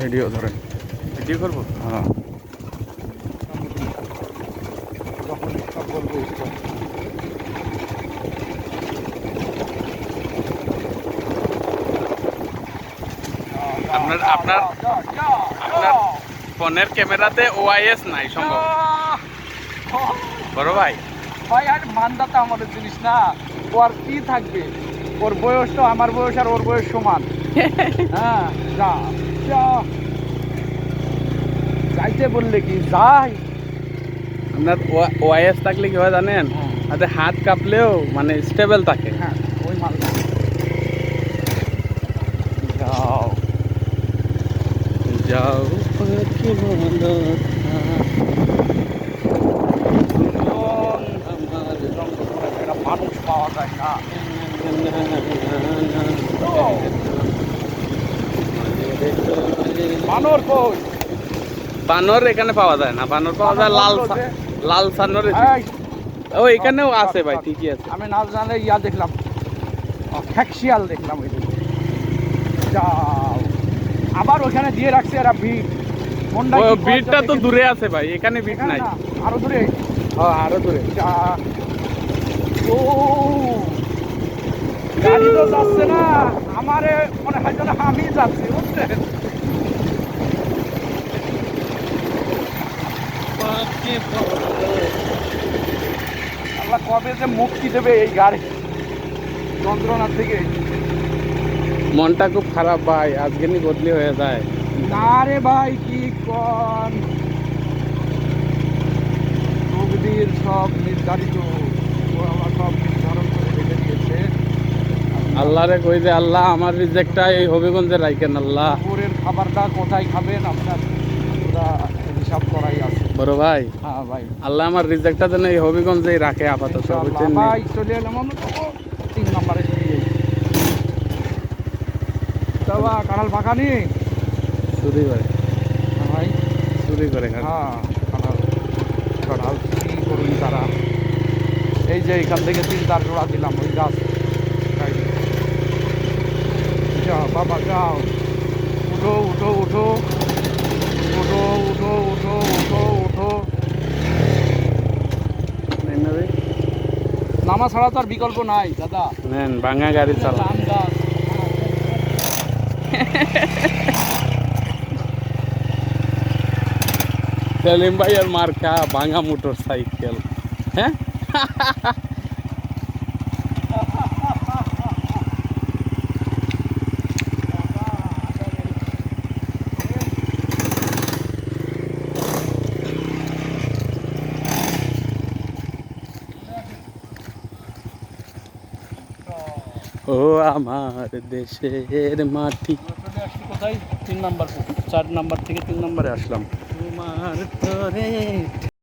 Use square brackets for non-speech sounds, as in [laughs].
Video ধরেন video করব? হ্যাঁ। আপনার আপনার আপনার ফোনের ক্যামেরাতে ওআইএস নাই সম্ভব? বড় ভাই। ভাই আর মান্দাতা আমাদের জিনিস না। ও আর কি থাকবে? ওর বয়স তো আমার বয়স আর ওর বয়স সমান। [laughs] হ্যাঁ যা। যা যাইতে বললে কি যাই আপনার ওআইএস থাকলে কি হয় জানেন হ্যাঁ। হাতে হাত কাঁপলেও মানে স্টেবল থাকে হ্যাঁ ওই মালটা যাও যাও পাখি বলো মানুষ পাওয়া যায় না বানর কই? বানর এখানে পাওয়া যায় না বানর পাওয়া যায় লাল লাল সানর ও এখানেও আছে ভাই ঠিকই আছে। আমি না জানলে ইয়া দেখলাম। ফ্যাক্সিয়াল দেখলাম ওই। যাও। আবার ওখানে দিয়ে রাখছে এরা ভিড়। বিটটা তো দূরে আছে ভাই এখানে এখানে নাই। আরও দূরে। হ্যাঁ আরও দূরে। ও গাড়ি তো যাচ্ছে না আমারে মনে হয় যেন আমি যাচ্ছি বুঝছেন? আল্লাহ কবে যে মুক্তি দেবে এই গাড়ি? যন্ত্রণা থেকে মনটা খুব খারাপ ভাই আজকে নি বদলি হয়ে যায়। না রে ভাই কি কন? সব নির্ধারিত ও আমার সব নির্ধারণ করে রেখে দিয়েছে আল্লাহরে কই যে আল্লাহ আমার রিজেক্টটা এই হবিগঞ্জে রাখেন আল্লাহ দুপুরের খাবারটা কোথায় খাবেন আপনার হিসাব করাই আছে বড় ভাই হ্যাঁ ভাই আল্লাহ আমার রিজেক্টটা যেন এই হবিগঞ্জেই রাখে আপাতত। বুঝছেন? ভাই চলে এলাম আমরা তো তিন নম্বরে তবা কাঁঠাল ফাঁকা নি চুরি করে হ্যাঁ ভাই চুরি করে। হ্যাঁ কাঁঠাল কাঁঠাল কি করুন তারা এই যে এখান থেকে তিন চার জোড়া দিলাম ওই গাছ। বাবা যাও উঠো উঠো উঠো উঠো উঠো উঠো উঠো উঠো? নামা ছাড়া তো আর বিকল্প নাই দাদা। নেন ভাঙা গাড়ি চালা সেলিম ভাই আর মার্কা ভাঙা মোটর সাইকেল হ্যাঁ? [laughs] ও আমার দেশের মাটি। কোথায়? তিন নাম্বার চার নাম্বার থেকে তিন নাম্বারে আসলাম। তোমার তরে